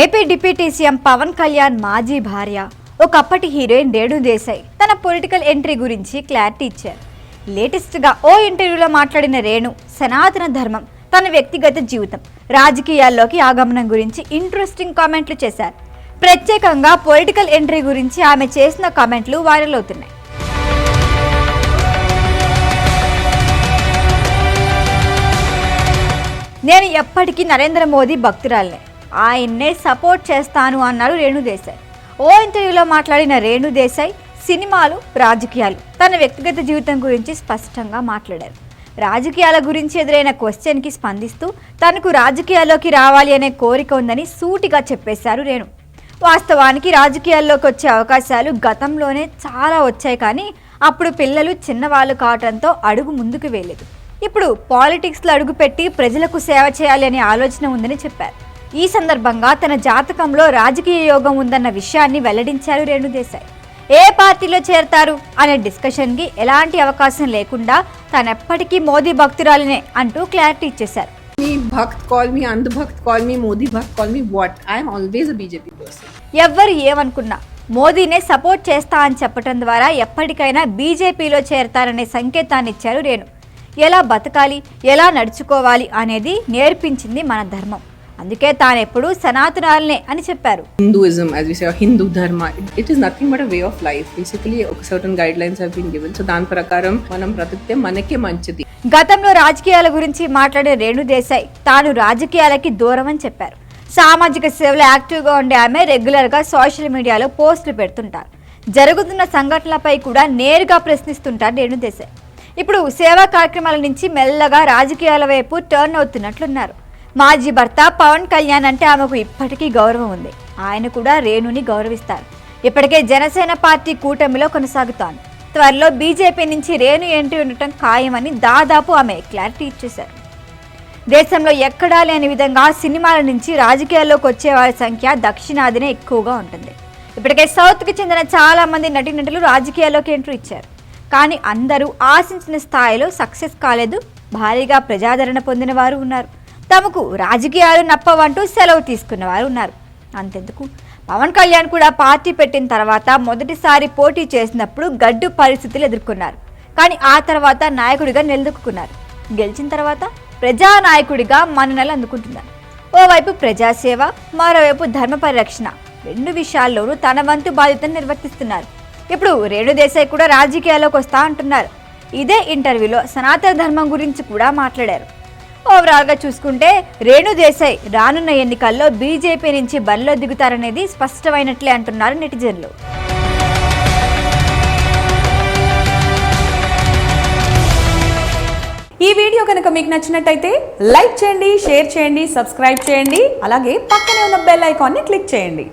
AP deputy CM Pawan Kalyan మాజీ భార్య. ఒకప్పటి హీరోయిన్ రేణు దేశాయ్ తన పొలిటికల్ ఎంట్రీ గురించి క్లారిటీ ఇచ్చారు. లేటెస్ట్గా ఓ ఇంటర్వ్యూలో మాట్లాడిన రేణు సనాతన ధర్మం తన వ్యక్తిగత జీవితం రాజకీయాల్లోకి ఆగమనం గురించి ఇంట్రెస్టింగ్ కామెంట్లు చేశారు. ప్రత్యేకంగా పొలిటికల్ ఎంట్రీ గురించి ఆమె చేసిన కామెంట్లు వైరల్ అవుతున్నాయి. నేను ఎప్పటికీ నరేంద్ర మోదీ భక్తురాలే ఆయన్నే సపోర్ట్ చేస్తాను అన్నారు రేణుదేశాయ్. ఓ ఇంటర్వ్యూలో మాట్లాడిన రేణుదేశాయ్ సినిమాలు రాజకీయాలు తన వ్యక్తిగత జీవితం గురించి స్పష్టంగా మాట్లాడారు. రాజకీయాల గురించి ఎదురైన క్వశ్చన్కి స్పందిస్తూ తనకు రాజకీయాల్లోకి రావాలి అనే కోరిక ఉందని సూటిగా చెప్పేశారు రేణు. వాస్తవానికి రాజకీయాల్లోకి వచ్చే అవకాశాలు గతంలోనే చాలా వచ్చాయి కానీ అప్పుడు పిల్లలు చిన్నవాళ్ళు కావడంతో అడుగు ముందుకు వేయలేదు. ఇప్పుడు పాలిటిక్స్లో అడుగుపెట్టి ప్రజలకు సేవ చేయాలి అనే ఆలోచన ఉందని చెప్పారు. ఈ సందర్భంగా తన జాతకంలో రాజకీయ యోగం ఉందన్న విషయాన్ని వెల్లడించారు రేణుదేశాయ్ ఏ పార్టీలో చేరతారు అనే డిస్కషన్కి ఎలాంటి అవకాశం లేకుండా తానెప్పటికీ మోదీ భక్తురాలినే అంటూ క్లారిటీ ఇచ్చేశారు me what? I am always a BJP person. ఎవ్వరు ఏమనుకున్నా మోదీనే సపోర్ట్ చేస్తా అని చెప్పటం ద్వారా ఎప్పటికైనా బీజేపీలో చేరతారనే సంకేతాన్ని ఇచ్చారు రేణు ఎలా బతకాలి ఎలా నడుచుకోవాలి అనేది నేర్పించింది మన ధర్మం అందుకే తానెప్పుడు సనాతనాలనే అని చెప్పారు. We say, or Hindu Dharma, it, it is nothing but a way of life. Basically, ఒక certain guidelines have been given. So దాని ప్రకారం మనం బ్రతికితే మనకే మంచిది. గతంలో రాజకీయాల గురించి మాట్లాడే రేణు దేశాయ్ తాను రాజకీయాలకి దూరం అని చెప్పారు. సామాజిక సేవలో యాక్టివ్గా ఉండే ఆమె రెగ్యులర్గా సోషల్ మీడియాలో పోస్టులు పెడుతుంటారు. జరుగుతున్న సంఘటనలపై కూడా నేరుగా ప్రశ్నిస్తుంటారు రేణు దేశాయ్. ఇప్పుడు సేవా కార్యక్రమాల నుంచి మెల్లగా రాజకీయాల వైపు టర్న్ అవుతున్నట్లున్నారు. మాజీ భర్త పవన్ కళ్యాణ్ అంటే ఆమెకు ఇప్పటికీ గౌరవం ఉంది. ఆయన కూడా రేణుని గౌరవిస్తారు. ఇప్పటికే జనసేన పార్టీ కూటమిలో కొనసాగుతోంది. త్వరలో బీజేపీ నుంచి రేణు ఎంట్రీ ఉండటం ఖాయమని దాదాపు ఆమె క్లారిటీ ఇచ్చేశారు. దేశంలో ఎక్కడా లేని విధంగా సినిమాల నుంచి రాజకీయాల్లోకి వచ్చే వారి సంఖ్య దక్షిణాదినే ఎక్కువగా ఉంటుంది. ఇప్పటికే సౌత్కి చెందిన చాలామంది నటీనటులు రాజకీయాల్లోకి ఎంట్రీ ఇచ్చారు. కానీ అందరూ ఆశించిన స్థాయిలో సక్సెస్ కాలేదు. భారీగా ప్రజాదరణ పొందిన వారు ఉన్నారు. తమకు రాజకీయాలు నప్పవంటూ సెలవు తీసుకున్న వారు ఉన్నారు. అంతెందుకు? పవన్ కళ్యాణ్ కూడా పార్టీ పెట్టిన తర్వాత మొదటిసారి పోటీ చేసినప్పుడు గడ్డు పరిస్థితులు ఎదుర్కొన్నారు. కానీ ఆ తర్వాత నాయకుడిగా నిలదొక్కున్నారు. గెలిచిన తర్వాత ప్రజానాయకుడిగా మన్ననలు అందుకుంటున్నారు. ఓవైపు ప్రజాసేవ మరోవైపు ధర్మ పరిరక్షణ రెండు విషయాల్లోనూ తన వంతు బాధ్యతను నిర్వర్తిస్తున్నారు. ఇప్పుడు రేణు దేశాయ్ కూడా రాజకీయాల్లోకి వస్తా అంటున్నారు. ఇదే ఇంటర్వ్యూలో సనాతన ధర్మం గురించి కూడా మాట్లాడారు. ఓవరాల్గా చూసుకుంటే రేణు దేశాయ్ రానున్న ఎన్నికల్లో బీజేపీ నుంచి బరిలో దిగుతారనేది స్పష్టమైనట్లే అంటున్నారు నెటిజన్లు. ఈ వీడియో కనుక మీకు నచ్చినట్టయితే లైక్ చేయండి షేర్ చేయండి సబ్స్క్రైబ్ చేయండి అలాగే పక్కనే ఉన్న బెల్ ఐకాన్ని క్లిక్ చేయండి.